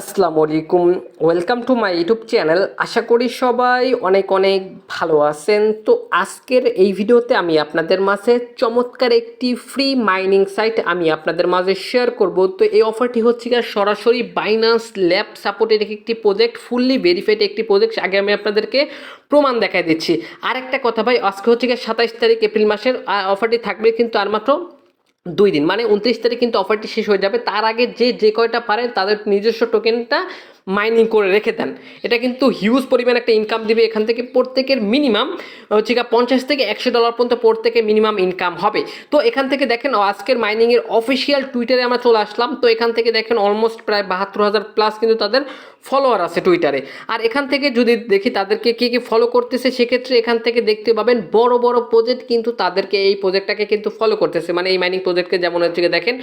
আসসালামু আলাইকুম। Welcome to my YouTube channel আশা করি সবাই অনেক অনেক ভালো আছেন। তো আজকের এই ভিডিওতে আমি আপনাদের মাঝে চমৎকার একটি ফ্রি মাইনিং সাইট আমি আপনাদের মাঝে শেয়ার করব। তো এই অফারটি হচ্ছে গিয়ে সরাসরি বাইনান্স ল্যাব সাপোর্টের একটি প্রজেক্ট ফুললি ভেরিফাইড একটি প্রজেক্ট আগে আমি আপনাদেরকে প্রমাণ দেখাই দিচ্ছি। আর একটা কথা ভাই, আজকে হচ্ছে গিয়ে সাতাইশ তারিখ এপ্রিল মাসের অফারটি থাকবে কিন্তু আর মাত্র দুই দিন। মানে উনত্রিশ তারিখ কিন্তু অফারটি শেষ হয়ে যাবে। তার আগে যে যে কয়টা পারেন, তাদের নিজস্ব টোকেনটা মাইনিং করে রেখে দেন। এটা কিন্তু হিউজ পরিমাণ একটা ইনকাম দিবে এখান থেকে। প্রত্যেকের মিনিমাম হচ্ছে পঞ্চাশ থেকে একশো ডলার পর্যন্ত প্রত্যেকের মিনিমাম ইনকাম হবে। তো এখান থেকে দেখেন আজকের মাইনিংয়ের অফিসিয়াল টুইটারে আমরা চলে আসলাম। তো এখান থেকে দেখেন অলমোস্ট প্রায় বাহাত্তর হাজার প্লাস কিন্তু তাদের ফলোয়ার আছে টুইটারে আর এখান থেকে যদি দেখি, তাদেরকে কী কী ফলো করতেছে, সেক্ষেত্রে এখান থেকে দেখতে পাবেন, বড় বড় প্রজেক্ট কিন্তু তাদেরকে এই প্রজেক্টটাকে কিন্তু ফলো করতেছে। মানে এই মাইনিং প্রজেক্টকে যেমন হচ্ছে দেখেন।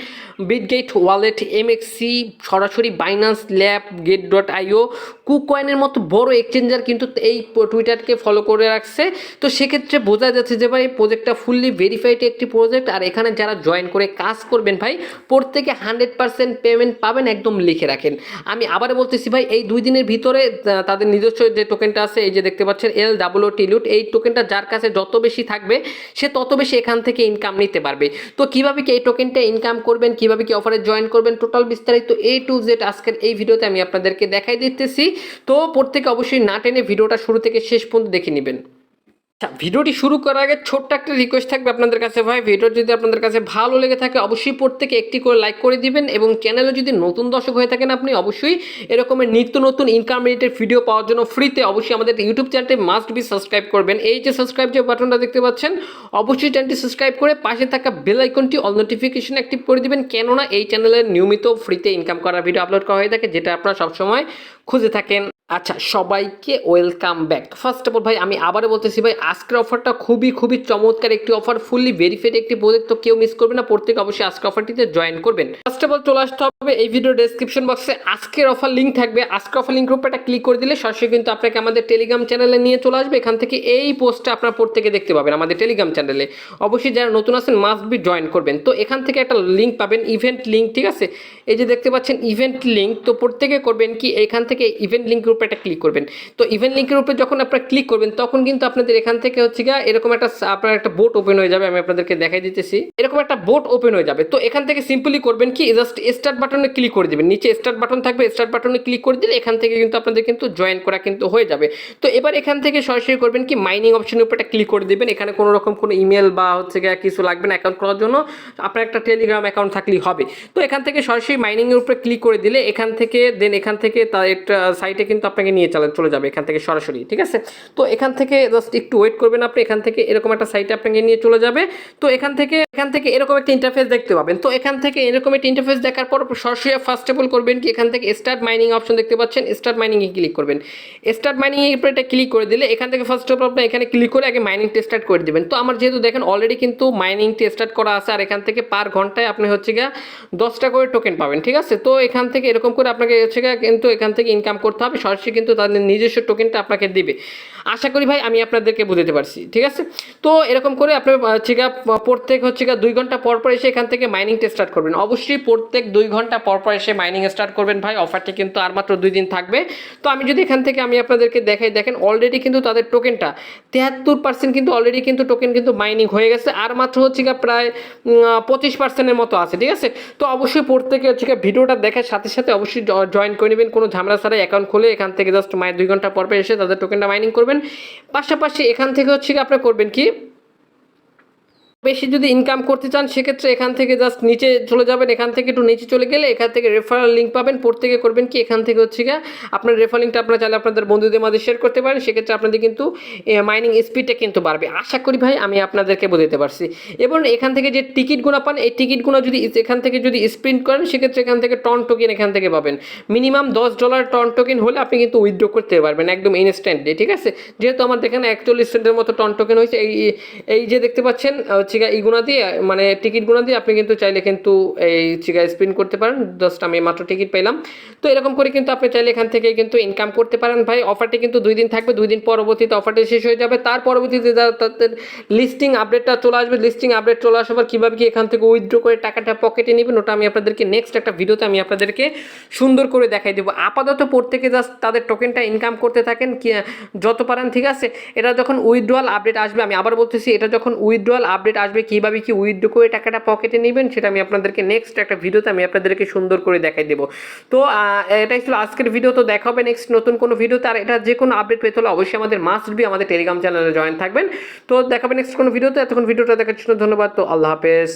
বিটগেট ওয়ালেট এমএক্সি সরাসরি Binance lab gate dot IO কুকয়েনের মতো বড় এক্সচেঞ্জার কিন্তু এই টুইটারকে ফলো করে রাখছে। তো সেক্ষেত্রে বোঝা যাচ্ছে যে ভাই প্রজেক্টটা ফুললি ভেরিফাইড একটি প্রজেক্ট আর এখানে যারা জয়েন করে কাজ করবেন ভাই, প্রত্যেকে হান্ড্রেড পার্সেন্ট পেমেন্ট পাবেন, একদম লিখে রাখেন। আমি আবারও বলতেছি ভাই, এই দুই দিনের ভিতরে তাদের নিজস্ব যে টোকেনটা আছে, এই যে দেখতে পাচ্ছেন এল ডাবল টিলুট এই টোকেনটা যার কাছে যত বেশি থাকবে, সে তত বেশি এখান থেকে ইনকাম নিতে পারবে। তো কীভাবে কি এই টোকেনটা ইনকাম করবেন? কীভাবে কি অফারে জয়েন করবেন? টোটাল বিস্তারিত এ টু জেড আজকের এই ভিডিওতে আমি আপনাদেরকে দেখাই দিতেছি। তো প্রত্যেকে অবশ্যই না টেনে ভিডিওটা শুরু থেকে শেষ পর্যন্ত দেখে নেবেন। ভিডিওটি শুরু করার আগে ছোট্ট একটা রিকোয়েস্ট থাকবে আপনাদের কাছে ভাই। ভিডিও যদি আপনাদের কাছে ভালো লেগে থাকে, অবশ্যই প্রত্যেকে একটি করে লাইক করে দিবেন এবং চ্যানেলে যদি নতুন দর্শক হয়ে থাকেন আপনি অবশ্যই এরকমের নিত্য নতুন ইনকাম রিলেটেড ভিডিও পাওয়ার জন্য ফ্রিতে অবশ্যই আমাদের ইউটিউব চ্যানেলটি মাস্ট বি সাবস্ক্রাইব করবেন। এই যে সাবস্ক্রাইব যে বাটনটা দেখতে পাচ্ছেন, অবশ্যই চ্যানেলটি সাবস্ক্রাইব করে পাশে থাকা বেল আইকনটি অল নোটিফিকেশন অ্যাক্টিভ করে দিবেন। কেননা এই চ্যানেলে নিয়মিত ফ্রিতে ইনকাম করার ভিডিও আপলোড করা হয়ে থাকে, যেটা আপনারা সবসময় খুঁজে থাকেন। আচ্ছা সবাইকে welcome back first of all ভাই, আমি আবারও বলতেছি, ভাই, আজকের অফারটা খুবই খুবই চমৎকার একটি অফার ফুললি ভেরিফাইড একটি প্রজেক্ট তো কেউ মিস করবে না, প্রত্যেকে অবশ্যই আজকের অফারটিতে জয়েন করবেন। ফার্স্ট অফ অল চলে আসতে হবে এই ভিডিও ডেসক্রিপশন বক্সে আজকের অফার লিঙ্ক থাকবে, আজকের অফার লিঙ্ক একটা ক্লিক করে দিলে সরাসরি কিন্তু আপনাকে আমাদের টেলিগ্রাম চ্যানেলে নিয়ে চলে আসবে। এখান থেকে এই পোস্টটা আপনার প্রত্যেকে দেখতে পাবেন আমাদের টেলিগ্রাম চ্যানেলে অবশ্যই যারা নতুন আছেন মাস্ট বি জয়েন করবেন। তো এখান থেকে একটা লিঙ্ক পাবেন ইভেন্ট লিঙ্ক ঠিক আছে? এই যে দেখতে পাচ্ছেন ইভেন্ট লিঙ্ক তো প্রত্যেকে করবেন কি, এখান থেকে ইভেন্ট লিঙ্কের উপরে একটা ক্লিক করবেন। তো ইভেন্ট লিঙ্কের উপরে যখন আপনারা ক্লিক করবেন, তখন কিন্তু আপনাদের এখান থেকে হচ্ছে গিয়ে এরকম একটা আপনার একটা বোট ওপেন হয়ে যাবে, আমি আপনাদেরকে দেখাই দিতেছি। এরকম একটা বোট ওপেন হয়ে যাবে। তো এখান থেকে সিম্পলি করবেন কি জাস্ট স্টার্ট বাটনে ক্লিক করে দিবেন। নিচে স্টার্ট বাটন থাকবে স্টার্ট বাটনে ক্লিক করে দিলে এখান থেকে কিন্তু আপনাদের কিন্তু জয়েন করা কিন্তু হয়ে যাবে। তো এবার এখান থেকে সরাসরি করবেন কি মাইনিং অপশনের উপর একটা ক্লিক করে দিবেন। এখানে কোনো রকম কোনো ইমেল বা হচ্ছে গিয়ে কিছু লাগবে না অ্যাকাউন্ট করার জন্য। আপনার একটা টেলিগ্রাম অ্যাকাউন্ট থাকলেই হবে। তো এখান থেকে সরাসরি মাইনিংয়ের উপরে ক্লিক করে দিলে এখান থেকে দেন এখান থেকে তার একটা সাইটে কিন্তু আপনাকে নিয়ে চলে চলে যাবে এখান থেকে সরাসরি ঠিক আছে তো এখান থেকে জাস্ট একটু ওয়েট করবেন আপনি এখান থেকে এরকম একটা সাইটে আপনাকে নিয়ে চলে যাবে তো এখান থেকে এখান থেকে এরকম একটা ইন্টারফেস দেখতে পাবেন তো এখান থেকে এরকম একটা ইন্টারফেস দেখার পর সরাসরি ফার্স্ট অফ অল করবেন কি এখান থেকে স্টার্ট মাইনিং অপশন দেখতে পাচ্ছেন স্টার্ট মাইনিংয়ে ক্লিক করবেন স্টার্ট মাইনিং মাইনিংয়ের উপরে এটা ক্লিক করে দিলে এখান থেকে ফার্স্ট অফ অল আপনি এখানে ক্লিক করে আগে মাইনিংটা স্টার্ট করে দেবেন তো আমার যেহেতু দেখেন অলরেডি কিন্তু মাইনিংটি স্টার্ট করা আছে আর এখান থেকে পার ঘন্টায় আপনি হচ্ছে গিয়ে দশটা করে টোকেন পাবেন ঠিক আছে তো এখান থেকে এরকম করে আপনাকে হচ্ছে গিয়ে কিন্তু এখান থেকে ইনকাম করতে হবে সরাসরি কিন্তু তাদের নিজস্ব টোকেনটা আপনাকে দিবে। আশা করি ভাই, আমি আপনাদেরকে বুঝতে পারছি, ঠিক আছে? তো এরকম করে আপনার হচ্ছে গিয়ে প্রত্যেক হচ্ছে গিয়ে দুই ঘণ্টা পর পর এসে এখান থেকে মাইনিংটা স্টার্ট করবেন। অবশ্যই প্রত্যেক দুই ঘণ্টা পর পর এসে মাইনিং স্টার্ট করবেন ভাই অফারটি কিন্তু আর মাত্র দুই দিন থাকবে। তো আমি যদি এখান থেকে আমি আপনাদেরকে দেখাই, দেখেন অলরেডি কিন্তু তাদের টোকেনটা তেহাত্তর পার্সেন্ট কিন্তু অলরেডি কিন্তু টোকেন কিন্তু মাইনিং হয়ে গেছে, আর মাত্র হচ্ছে গিয়ে প্রায় পঁচিশ পার্সেন্টের মতো আছে, ঠিক আছে? তো অবশ্যই প্রত্যেকে হচ্ছে গিয়ে ভিডিওটা দেখার সাথে সাথে অবশ্যই জয়েন করে নেবেন, কোনো ঝামেলা ছাড়াই অ্যাকাউন্ট খুলে এখান থেকে জাস্ট মায়ের দুই ঘণ্টা পর এসে তাদের টোকেনটা মাইনিং করবেন। পাশাপাশি এখান থেকে হচ্ছে কি আপনারা করবেন কি? বেশি যদি ইনকাম করতে চান, সেক্ষেত্রে এখান থেকে জাস্ট নিচে চলে যাবেন, এখান থেকে একটু নিচে চলে গেলে এখান থেকে রেফারেল লিঙ্ক পাবেন প্রত্যেকে করবেন কি, এখান থেকে হচ্ছে গিয়ে আপনার রেফার লিঙ্কটা আপনারা চাইলে আপনাদের বন্ধুদের মাঝে শেয়ার করতে পারেন, সেক্ষেত্রে আপনাদের কিন্তু মাইনিং স্পিডটা কিন্তু বাড়বে। আশা করি ভাই, আমি আপনাদেরকে বোঝাতে পারছি। এবং এখান থেকে যে টিকিটগুলো পান, এই টিকিটগুলো যদি এখান থেকে যদি স্প্রিন্ট করেন, সেক্ষেত্রে এখান থেকে টন টোকেন এখান থেকে পাবেন। মিনিমাম দশ ডলার টন টোকেন হলে আপনি কিন্তু উইথড্র করতে পারবেন, একদম ইনস্ট্যান্টলি ঠিক আছে? যেহেতু আমার দেখেন একচল্লিশ সেন্টের মতো টন টোকেন হয়েছে, এই এই যে দেখতে পাচ্ছেন হচ্ছে চিকা ইগুনা দিয়ে মানে টিকিটগুলো দিয়ে আপনি কিন্তু চাইলে কিন্তু এই চিকা স্পিন করতে পারেন। জাস্ট আমি মাত্র টিকিট পেলাম তো এরকম করে কিন্তু আপনি চাইলে এখান থেকে কিন্তু ইনকাম করতে পারেন। ভাই অফারটি কিন্তু দুই দিন থাকবে। দুই দিন পরবর্তীতে অফারটি শেষ হয়ে যাবে। তার পরবর্তীতে তাদের লিস্টিং আপডেটটা চলে আসবে। লিস্টিং আপডেট চলে আসার পর কীভাবে কি এখান থেকে উইথড্র করে টাকাটা পকেটে নেবেন, ওটা আমি আপনাদেরকে নেক্সট একটা ভিডিওতে আমি আপনাদেরকে সুন্দর করে দেখাই দেবো। আপাতত প্রত্যেকে জাস্ট তাদের টোকেনটা ইনকাম করতে থাকেন। যত পারেন, ঠিক আছে? এটা যখন উইথড্রয়াল আপডেট আসবে, আমি আবার বলতেছি, এটা যখন উইথড্রয়াল আপডেট আসবে, কীভাবে কি উইথড্র করে টাকাটা পকেটে নেবেন, সেটা আমি আপনাদেরকে নেক্সট একটা ভিডিওতে আমি আপনাদেরকে সুন্দর করে দেখাই দেবো। তো এটাই ছিল আজকের ভিডিও তো দেখা হবে নেক্সট নতুন কোনো ভিডিওতে আর এটা যে কোনো আপডেট পেতে হলে অবশ্যই আমাদের মাস্ট বি আমাদের টেলিগ্রাম চ্যানেলে জয়েন থাকবেন। তো দেখাবে নেক্সট কোনো ভিডিওতে এতক্ষণ ভিডিওটা দেখার জন্য ধন্যবাদ, তো আল্লাহ হাফেজ।